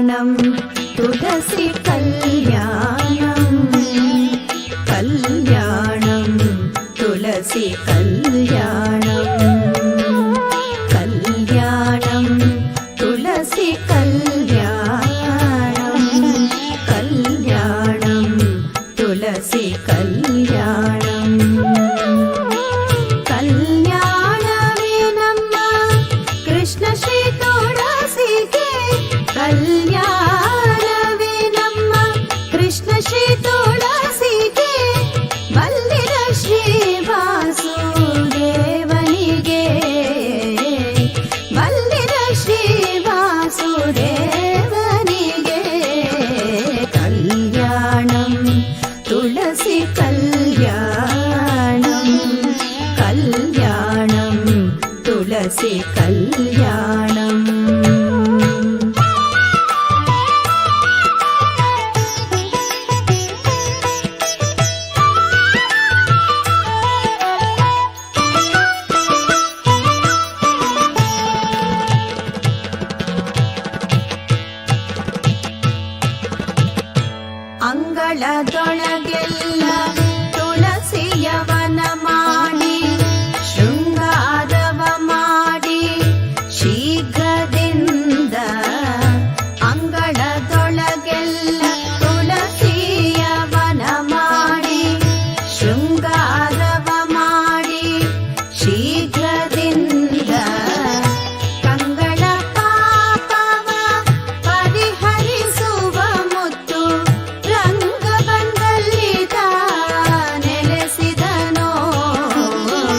തുളസി കല്യാണം കല്യാണം തുളസി കല്യാണം കല്യാണം തുളസി കല്യാണം കല്യാണം തുളസി കല്യാണം കല്യാണമേ നമ്മ കൃഷ്ಣ துளசி கல்யாணம். அங்கள தொழ